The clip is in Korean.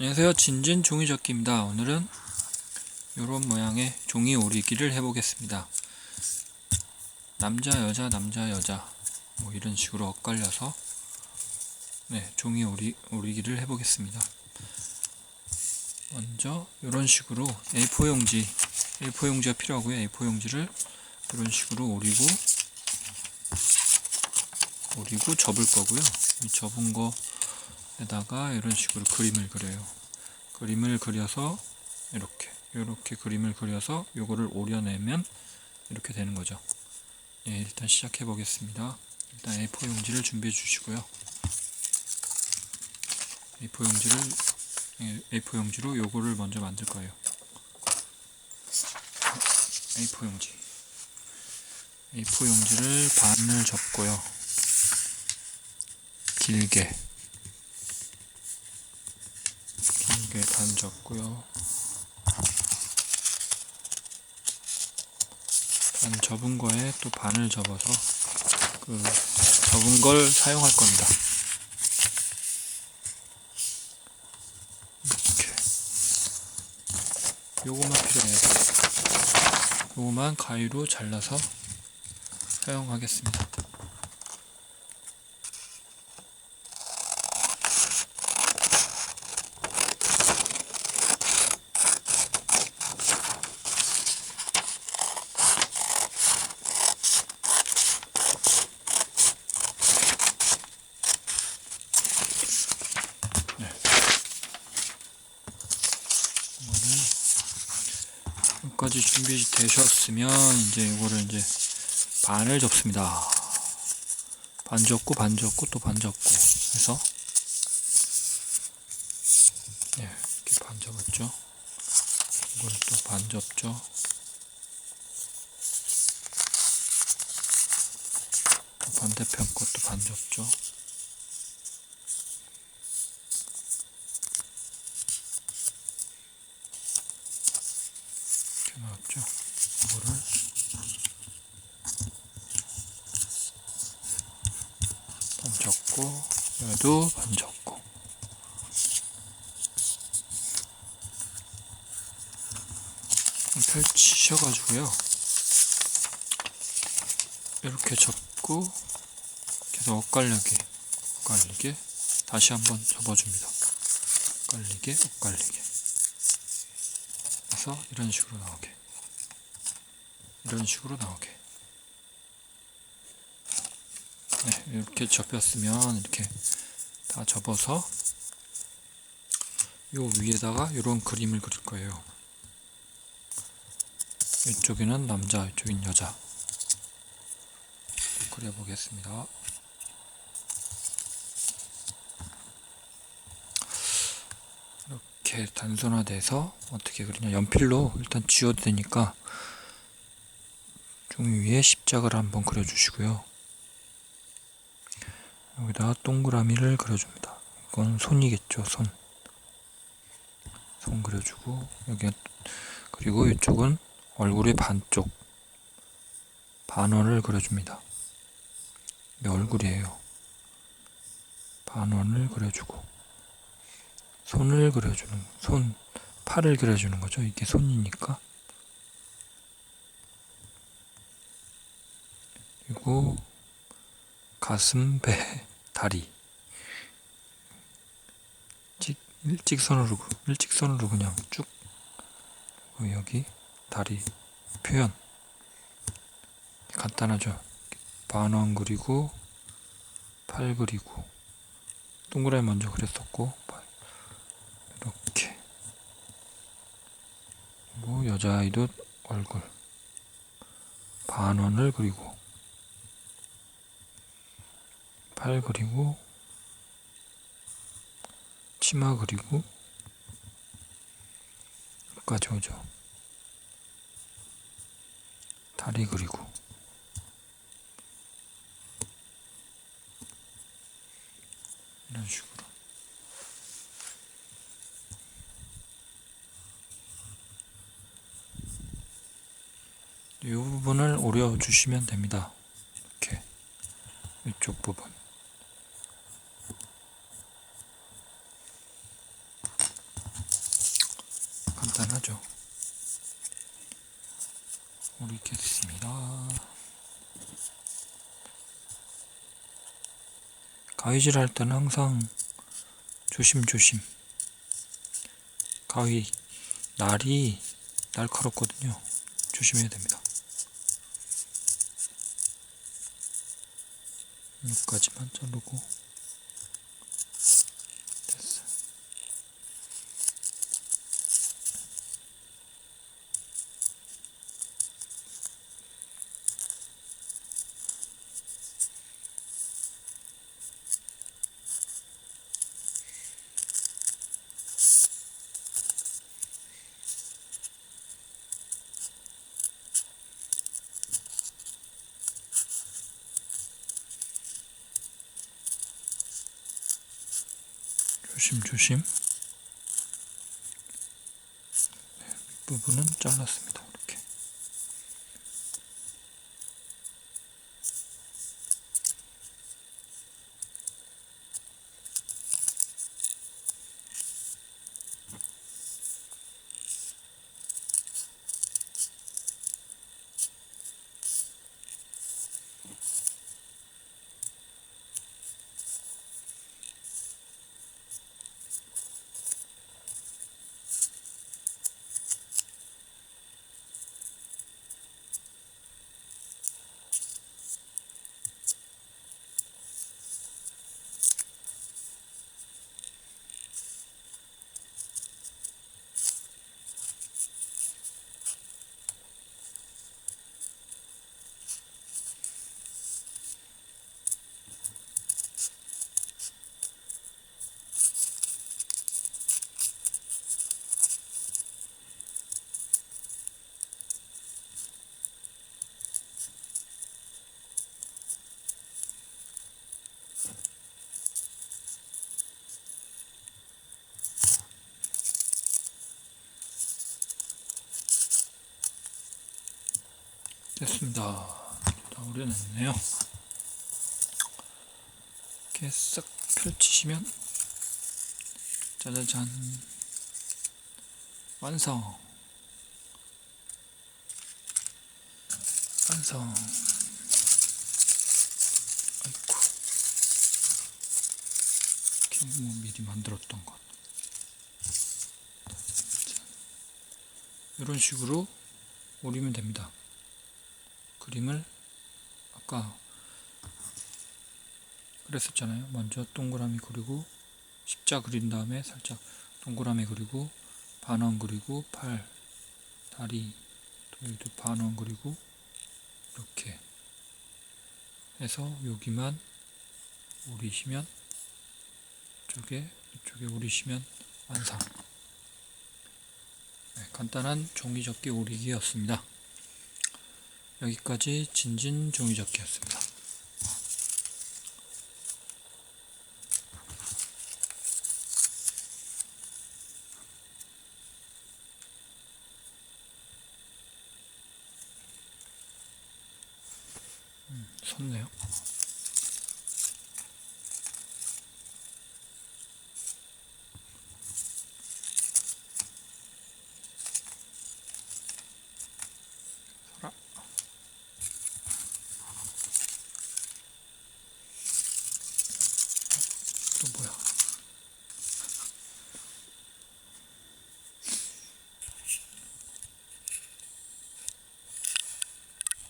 안녕하세요. 진진 종이접기입니다. 오늘은 이런 모양의 종이 오리기를 해보겠습니다. 남자, 여자, 남자, 여자 뭐 이런 식으로 엇갈려서 네, 종이 오리, 오리기를 해보겠습니다. 먼저 이런 식으로 A4 용지, A4 용지가 필요하고요. A4 용지를 이런 식으로 오리고 오리고 접을 거고요. 이 접은 거 에다가 이런 식으로 그림을 그려요. 그림을 그려서 이렇게 이렇게 그림을 그려서 요거를 오려내면 이렇게 되는 거죠. 예, 일단 시작해 보겠습니다. 일단 A4 용지를 준비해 주시고요. A4 용지를 예, A4 용지로 요거를 먼저 만들 거예요. A4 용지. A4 용지를 반을 접고요. 길게 길게 반 접고요. 반 접은 거에 또 반을 접어서 그 접은 걸 사용할 겁니다. 이렇게 요거만 필요해요. 요거만 가위로 잘라서 사용하겠습니다. 여기까지 준비되셨으면 이제 이거를 이제 반을 접습니다. 반 접고 반 접고 또 반 접고 해서 네, 이렇게 반 접었죠. 이걸 또 반 접죠. 또 반대편 것도 반 접죠. 이거를 반 접고 얘도 반 접고 펼치셔가지고요. 이렇게 접고 계속 엇갈리게 엇갈리게 다시 한번 접어줍니다. 엇갈리게 엇갈리게 해서 이런 식으로 나오게 이런 식으로 나오게. 네, 이렇게 접혔으면 이렇게 다 접어서 요 위에다가 이런 그림을 그릴 거예요. 이쪽에는 남자 이쪽엔 여자. 그려보겠습니다. 이렇게 단순화돼서 어떻게 그리냐. 연필로 일단 지워도 되니까 종이 위에 십자가를 한번 그려주시고요. 여기다가 동그라미를 그려줍니다. 이건 손이겠죠 손. 손 그려주고 여기 그리고 이쪽은 얼굴의 반쪽. 반원을 그려줍니다. 이게 얼굴이에요. 반원을 그려주고 손을 그려주는 손 팔을 그려주는 거죠. 이게 손이니까. 그리고 가슴, 배, 다리. 직, 일직선으로 일직선으로 그냥 쭉. 그리고 여기 다리 표현. 간단하죠. 반원 그리고 팔 그리고 동그라미 먼저 그렸었고 이렇게. 뭐 여자아이도 얼굴. 반원을 그리고 팔 그리고 치마 그리고 여기까지 오죠. 다리 그리고. 이런 식으로. 이 부분을 오려 주시면 됩니다. 이렇게. 이쪽 부분 간단하죠. 오리겠습니다. 가위질 할 때는 항상 조심조심. 가위 날이 날카롭거든요. 조심해야 됩니다. 여기까지만 자르고 됐어. 조심조심 네, 부분은 잘랐습니다. 됐습니다. 다 우려냈네요. 이렇게 싹 펼치시면 짜자잔 완성 완성 아이고 이렇게 뭐 미리 만들었던 것 이런 식으로 오리면 됩니다. 그림을 아까 그랬었잖아요. 먼저 동그라미 그리고 십자 그린 다음에 살짝 동그라미 그리고 반원 그리고 팔, 다리, 여기도 반원 그리고 이렇게 해서 여기만 오리시면 이쪽에 이쪽에 오리시면 완성. 네, 간단한 종이접기 오리기였습니다. 여기까지 진진 종이접기였습니다. 음, 섰네요.